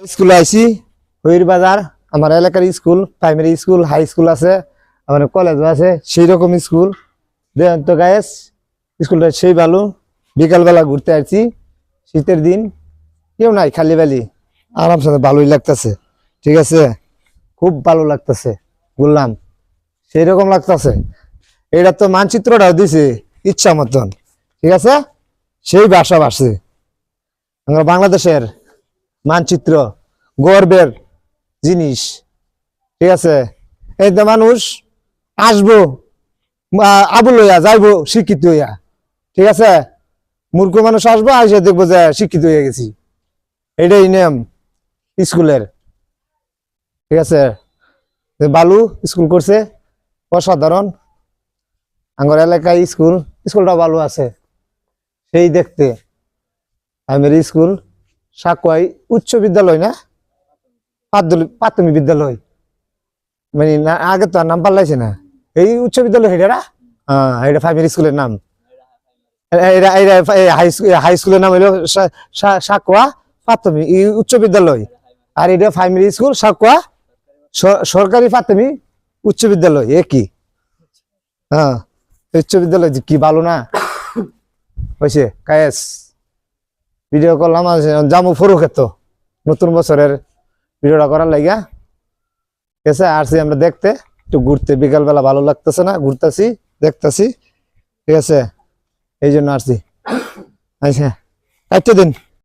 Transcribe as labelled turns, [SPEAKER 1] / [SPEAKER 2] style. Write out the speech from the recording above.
[SPEAKER 1] স্কুলে আইছি হইর বাজার আমার এলাকার school primary school high school আছে আমার কলেজও আছে সেই রকম স্কুল। দেখেন তো গায়েস স্কুলটা সেই ভালো। বিকালবেলা ঘুরতে আসছি শীতের দিন, কেউ নাই, খালি বালি। আরামসে ভালোই লাগতেছে, ঠিক আছে? খুব ভালো লাগতেছে বললাম সেই রকম লাগতেছে। এটা তো মানচিত্রটাও দিছে, ইচ্ছা মতন, ঠিক আছে? সেই ভাষা ভাসছে আমরা বাংলাদেশের মানচিত্র, গর্বের জিনিস। ঠিক আছে? এই তো মানুষ আসব আবুল হইয়া, যাইবো শিক্ষিত হইয়া। ঠিক আছে? মূর্খ মানুষ আসব আসে দেখব যে শিক্ষিত হয়ে গেছি। এটাই নিয়ম স্কুলের। ঠিক আছে? বালু স্কুল করছে, অসাধারণ। আমার এলাকায় স্কুল স্কুলটা ভালো আছে। সেই দেখতে। Primary school. সাকুয়াই উচ্চ বিদ্যালয় না? প্রাথমিক বিদ্যালয়। মানে আগে তো নাম পাল্লাইছে না। এই উচ্চ বিদ্যালয় না? হ্যাঁ এটা প্রাইমারি স্কুলের নাম। এ- হাই স্কুল স্কুলের নাম সা- সাকুয়া প্রাথমিক উচ্চ বিদ্যালয়। আর এটা প্রাইমারি স্কুল সাকুয়া সরকারি প্রাথমিক উচ্চ বিদ্যালয় একই হ্যাঁ উচ্চ বিদ্যালয় কি ভালো না? হয়েছে, কায়েস। ভিডিও করলাম জামু ফুরু খেত নতুন বছরের ভিডিওটা করার লাগিয়া। ঠিক আছে আসছি আমরা দেখতে, একটু ঘুরতে, বিকালবেলা ভালো লাগতেছে না, ঘুরতেছি, দেখতেছি। ঠিক আছে, এই জন্য আসছি আচ্ছা একটা দিন।